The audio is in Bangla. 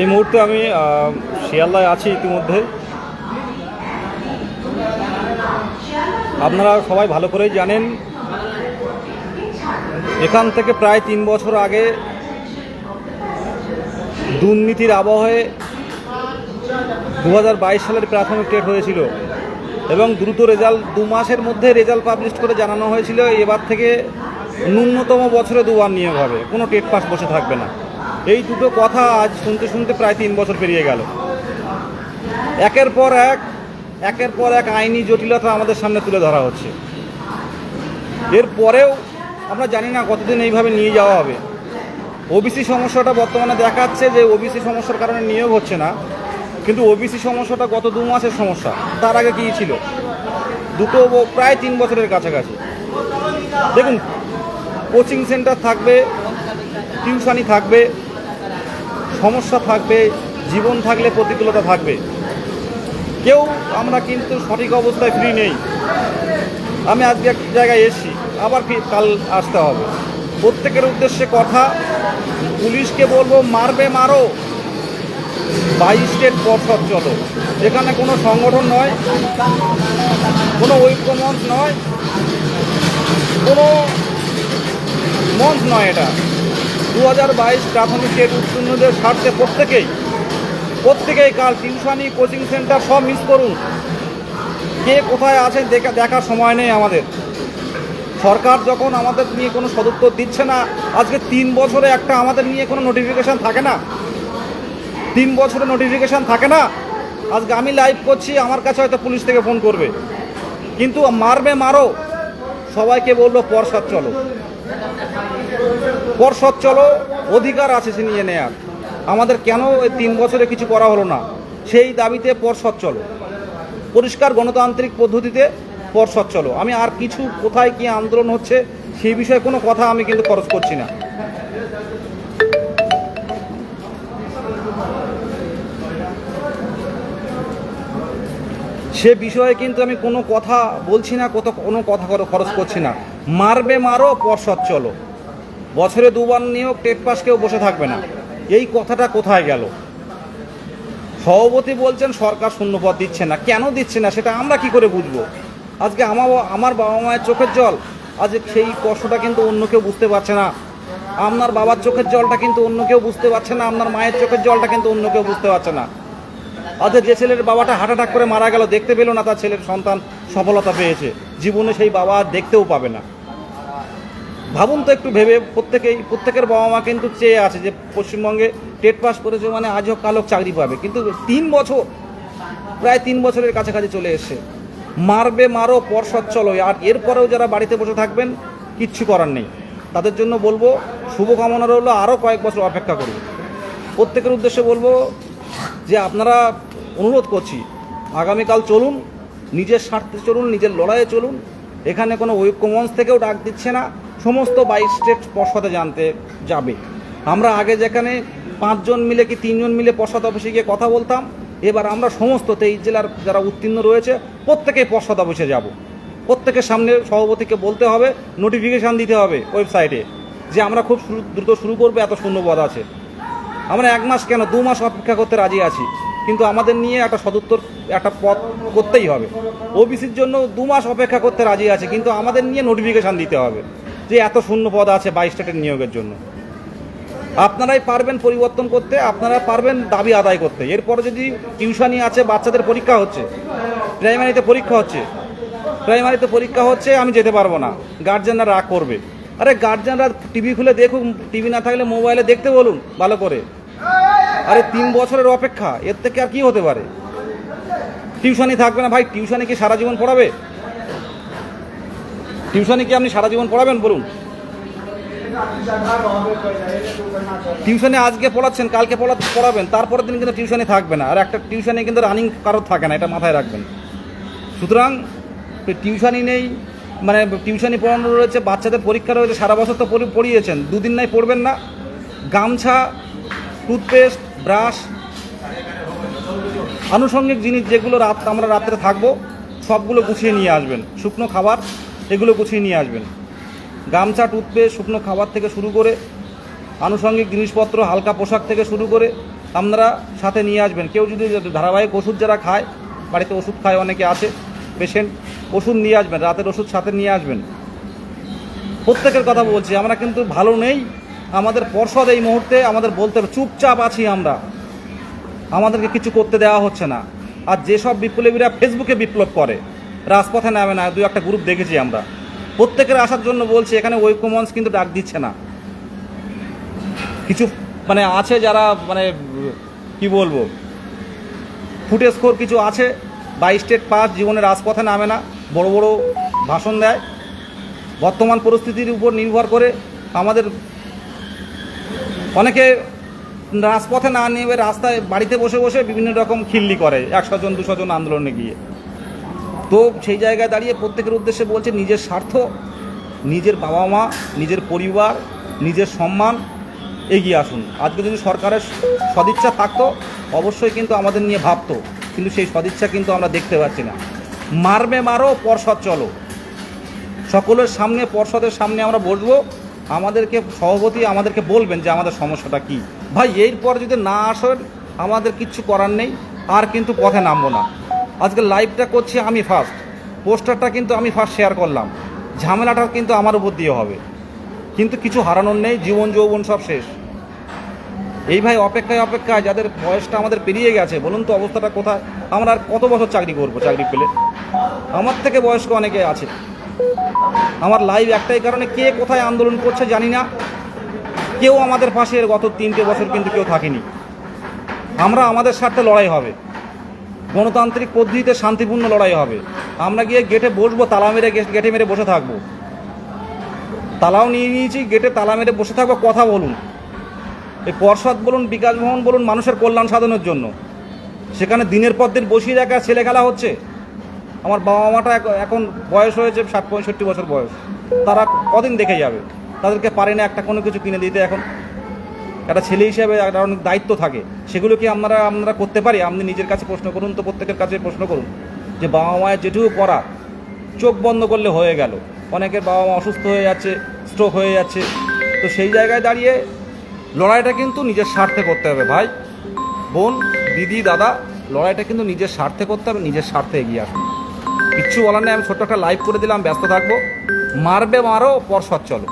এই মুহূর্তে আমি শিয়ালদায় আছি ইতিমধ্যে। আপনারা সবাই ভালো করেই জানেন, এখান থেকে প্রায় তিন বছর আগে দুর্নীতির আবহে দু হাজার বাইশ সালের প্রাথমিক টেট হয়েছিল এবং দ্রুত রেজাল্ট, দু মাসের মধ্যে রেজাল্ট পাবলিশ করে জানানো হয়েছিল, এবার থেকে ন্যূনতম বছরে দুবার নিয়োগ হবে। কোনো টেট পাস বসে থাকবে না। এই দুটো কথা আজ শুনতে শুনতে প্রায় তিন বছর পেরিয়ে গেল। একের পর এক, একের পর এক আইনি জটিলতা আমাদের সামনে তুলে ধরা হচ্ছে। এরপরেও আমরা জানি না কতদিন এইভাবে নিয়ে যাওয়া হবে। ওবিসি সমস্যাটা বর্তমানে দেখাচ্ছে যে ওবিসি সমস্যার কারণে নিয়োগ হচ্ছে না। কিন্তু ওবিসি সমস্যাটা গত দু মাসের সমস্যা। তার আগে কী ছিল? দুটো প্রায় তিন বছরের কাছাকাছি। দেখুন, কোচিং সেন্টার থাকবে টিউশনি থাকবে সমস্যা থাকবে, জীবন থাকলে প্রতিকূলতা থাকবে। কেউ আমরা কিন্তু সঠিক অবস্থায় ফ্রি নেই। আমি আজকে এক জায়গায় এসেছি, আবার কাল আসতে হবে। প্রত্যেকের উদ্দেশ্যে কথা, পুলিশকে বলব, মারবে, মারো। বাইশ স্টেট পর্ষদ চলো। এখানে কোনো সংগঠন নয়, কোনো ঐক্যমঞ্চ নয়, কোনো মঞ্চ নয় এটা। দু হাজার বাইশ প্রাথমিক টেট উত্তীর্ণদের স্বার্থে প্রত্যেকেই প্রত্যেকেই কাল টিউশনি, কোচিং সেন্টার সব মিস করুন। কে কোথায় আছে দেখা দেখার সময় নেই আমাদের। সরকার যখন আমাদের নিয়ে কোনো সদুত্তর দিচ্ছে না, আজকে তিন বছরে একটা আমাদের নিয়ে কোনো নোটিফিকেশান থাকে না। তিন বছরে নোটিফিকেশান থাকে না। আজকে আমি লাইভ করছি, আমার কাছে হয়তো পুলিশ থেকে ফোন করবে। কিন্তু মারবে মারো, সবাইকে বলব পর্ষদ চলো। পর্ষদ চলো, অধিকার আছে সে নিয়ে নেয়ার। আমাদের কেন এই তিন বছরে কিছু করা হলো না? সেই দাবিতে পর্ষদ চলো। পরিষ্কার গণতান্ত্রিক পদ্ধতিতে পর্ষদ চলো। আমি আর কিছু কোথায় কি আন্দোলন হচ্ছে সেই বিষয়ে কোনো কথা আমি কিন্তু খরচ করছি না। সে বিষয়ে কিন্তু আমি কোনো কথা বলছি না কত কোনো কথা খরচ করছি না। মারবে মারো, পর্ষদ চলো। বছরে দুবার নিয়োগ, টেট পাস কেউ বসে থাকবে না। এই কথাটা কোথায় গেল? সভাপতি বলছেন, সরকার শূন্যপদ দিচ্ছে না। কেন দিচ্ছে না, সেটা আমরা কি করে বুঝব? আজকে আমার আমার বাবা মায়ের চোখের জল, আজ সেই কষ্টটা কিন্তু অন্য কেউ বুঝতে পারছে না। আপনার বাবার চোখের জলটা কিন্তু অন্য কেউ বুঝতে পারছে না, আপনার মায়ের চোখের জলটা কিন্তু অন্য কেউ বুঝতে পারছে না। আজকে যে ছেলের বাবাটা হার্ট অ্যাটাক করে মারা গেল, দেখতে পেল না তার ছেলের সন্তান সফলতা পেয়েছে। জীবনে সেই বাবা দেখতেও পাবে না। ভাবুন তো একটু ভেবে, প্রত্যেকেই, প্রত্যেকের বাবা মা কিন্তু চেয়ে আছে যে পশ্চিমবঙ্গে টেট পাস করেছে মানে আজ হোক, কাল হোক চাকরি পাবে। কিন্তু তিন বছর, প্রায় তিন বছরের কাছাকাছি চলে এসছে। মারবে, মারো পর্ষদ চলো আর এরপরেও যারা বাড়িতে বসে থাকবেন, কিচ্ছু করার নেই। তাদের জন্য বলব, শুভকামনা রইল আরও কয়েক বছর অপেক্ষা করুন। প্রত্যেকের উদ্দেশ্যে বলব যে আপনারা অনুরোধ করছি, আগামীকাল চলুন, নিজের স্বার্থে চলুন, নিজের লড়াইয়ে চলুন। এখানে কোনো ঐক্যমঞ্চ থেকেও ডাক দিচ্ছে না। সমস্ত বাইশ স্টেট পর্ষদে জানতে যাবে। আমরা আগে যেখানে পাঁচজন মিলে কি তিনজন মিলে পর্ষদ অফিসে গিয়ে কথা বলতাম, এবার আমরা সমস্ত তেইশ জেলার যারা উত্তীর্ণ রয়েছে, প্রত্যেকেই পর্ষদ অফিসে যাব। প্রত্যেকের সামনে সভাপতিকে বলতে হবে নোটিফিকেশান দিতে হবে ওয়েবসাইটে যে আমরা খুব দ্রুত শুরু করব, এত শূন্যপদ আছে। আমরা এক মাস কেন, দু মাস অপেক্ষা করতে রাজি আছি, কিন্তু আমাদের নিয়ে একটা সদুত্তর, একটা পথ করতেই হবে। ওবিসির জন্য দু মাস অপেক্ষা করতে রাজি আছে, কিন্তু আমাদের নিয়ে নোটিফিকেশান দিতে হবে। যে এত শূন্য পদ আছে বাইশ স্টেটের নিয়োগের জন্য। আপনারাই পারবেন পরিবর্তন করতে, আপনারা পারবেন দাবি আদায় করতে। এরপরে যদি টিউশনি আছে, বাচ্চাদের পরীক্ষা হচ্ছে, প্রাইমারিতে পরীক্ষা হচ্ছে, প্রাইমারিতে পরীক্ষা হচ্ছে, আমি যেতে পারব না। গার্জেনরা রাগ করবে। আরে গার্জেনরা টিভি খুলে দেখুক, টিভি না থাকলে মোবাইলে দেখতে বলুন, ভালো করে। আরে তিন বছরের অপেক্ষা, এর থেকে আর কি হতে পারে? টিউশনি থাকবে না, ভাই টিউশনি কি সারা জীবন পড়াবে? টিউশনি কি আপনি সারা জীবন পড়াবেন? বলুন। টিউশনে আজকে পড়াচ্ছেন, কালকে পড়া পড়াবেন, তারপরের দিন কিন্তু টিউশনে থাকবে না। আর একটা টিউশনে কিন্তু রানিং কারোর থাকে না, এটা মাথায় রাখবেন। সুতরাং টিউশনি নেই মানে টিউশনি পড়ানো রয়েছে, বাচ্চাদের পরীক্ষা রয়েছে, সারা বছর তো পড়ি- পড়িয়েছেন, দুদিন নাই পড়বেন না। গামছা টুথপেস্ট ব্রাশ আনুষঙ্গিক জিনিস যেগুলো রাত আমরা রাত্রে থাকব, সবগুলো গুছিয়ে নিয়ে আসবেন। শুকনো খাবার এগুলো গুছিয়ে নিয়ে আসবেন। গামছা, টুথপেস্ট, শুকনো খাবার থেকে শুরু করে, আনুষঙ্গিক জিনিসপত্র, হালকা পোশাক থেকে শুরু করে আপনারা সাথে নিয়ে আসবেন। কেউ যদি ধারাবাহিক ওষুধ যারা খায়, বাড়িতে ওষুধ খায় অনেকে আছে পেশেন্ট ওষুধ নিয়ে আসবেন, রাতের ওষুধ সাথে নিয়ে আসবেন। প্রত্যেকের কথা বলছি, আমরা কিন্তু ভালো নেই, আমাদের পর্ষদ এই মুহূর্তে আমাদের বলতে চুপচাপ আছি আমরা। আমাদেরকে কিছু করতে দেওয়া হচ্ছে না। আর যেসব বিপ্লবীরা ফেসবুকে বিপ্লব করে রাজপথে নামে না, দু একটা গ্রুপ দেখেছি আমরা। প্রত্যেকের আসার জন্য বলছি, এখানে ঐক্যমঞ্চ কিন্তু ডাক দিচ্ছে না। কিছু মানে আছে যারা মানে কি বলব ফুটেস্কোর কিছু আছে বাই স্টেট পাস জীবনে রাজপথে নামে না, বড় বড় ভাষণ দেয়। বর্তমান পরিস্থিতির উপর নির্ভর করে আমাদের অনেকে রাজপথে না নেমে রাস্তায়, বাড়িতে বসে বসে বিভিন্ন রকম খিল্লি করে, একশো জন, দুশো জন আন্দোলনে গিয়ে। তো সেই জায়গায় দাঁড়িয়ে প্রত্যেকের উদ্দেশ্যে বলছে, নিজের স্বার্থ, নিজের বাবা মা, নিজের পরিবার, নিজের সম্মান এগিয়ে আসুন। আজকে যদি সরকারের সদিচ্ছা থাকতো, অবশ্যই কিন্তু আমাদের নিয়ে ভাবতো, কিন্তু সেই সদিচ্ছা কিন্তু আমরা দেখতে পাচ্ছি না। মারবে মারো, পর্ষদ চলো। সকলের সামনে, পর্ষদের সামনে আমরা বসবো। আমাদেরকে সভাপতি আমাদেরকে বলবেন যে আমাদের সমস্যাটা কি। ভাই, এরপর যদি না আসেন, আমাদের কিচ্ছু করার নেই, আর কিন্তু পথে নামবো না। আজকে লাইভটা করছি আমি ফার্স্ট পোস্টারটা কিন্তু আমি ফার্স্ট শেয়ার করলাম। ঝামেলাটা কিন্তু আমার উপর দিয়ে হবে। কিন্তু কিছু হারানোর নেই, জীবন, যৌবন সব শেষ। এই ভাই অপেক্ষায় অপেক্ষায় যাদের বয়সটা আমাদের পেরিয়ে গেছে, বলুন তো অবস্থাটা কোথায়? আমরা আর কত বছর চাকরি করব চাকরি পেলে? আমার থেকে বয়স্ক অনেকে আছে। আমার লাইভ একটাই কারণে কে কোথায় আন্দোলন করছে জানি না। কেউ আমাদের পাশে গত তিনটে বছর কিন্তু কেউ থাকেনি। আমরা আমাদের স্বার্থে লড়াই হবে। গণতান্ত্রিক পদ্ধতিতে শান্তিপূর্ণ লড়াই হবে। আমরা গিয়ে গেটে বসবো, তালা মেরে গেটে মেরে বসে থাকব। তালাও নিয়ে নিয়েছি, গেটে তালা মেরে বসে থাকব, কথা বলুন। এই পর্ষদ বলুন বিকাশ ভবন বলুন, মানুষের কল্যাণ সাধনের জন্য। সেখানে দিনের পর দিন বসিয়ে রাখা ছেলে খেলা হচ্ছে। আমার বাবা মাটা এখন বয়স হয়েছে ষাট, পঁয়ষট্টি বছর বয়স। তারা কদিন দেখে যাবে? তাদেরকে পারে না একটা কোনো কিছু কিনে দিতে, এখন একটা ছেলে হিসেবে একটা অনেক দায়িত্ব থাকে, সেগুলো কি আমরা আমরা করতে পারি? আপনি নিজের কাছে প্রশ্ন করুন তো, প্রত্যেকের কাছে প্রশ্ন করুন যে বাবা মায়ের যেটুকু করা, চোখ বন্ধ করলে হয়ে গেল। অনেকের বাবা মা অসুস্থ হয়ে যাচ্ছে স্ট্রোক হয়ে যাচ্ছে। তো সেই জায়গায় দাঁড়িয়ে লড়াইটা কিন্তু নিজের স্বার্থে করতে হবে। ভাই, বোন, দিদি, দাদা, লড়াইটা কিন্তু নিজের স্বার্থে করতে হবে, নিজের স্বার্থে এগিয়ে আসুন। কিচ্ছু বলার নেই, আমি ছোট্ট একটা লাইভ করে দিলাম, ব্যস্ত থাকব। মারবে মারো, পর সৎ চলো।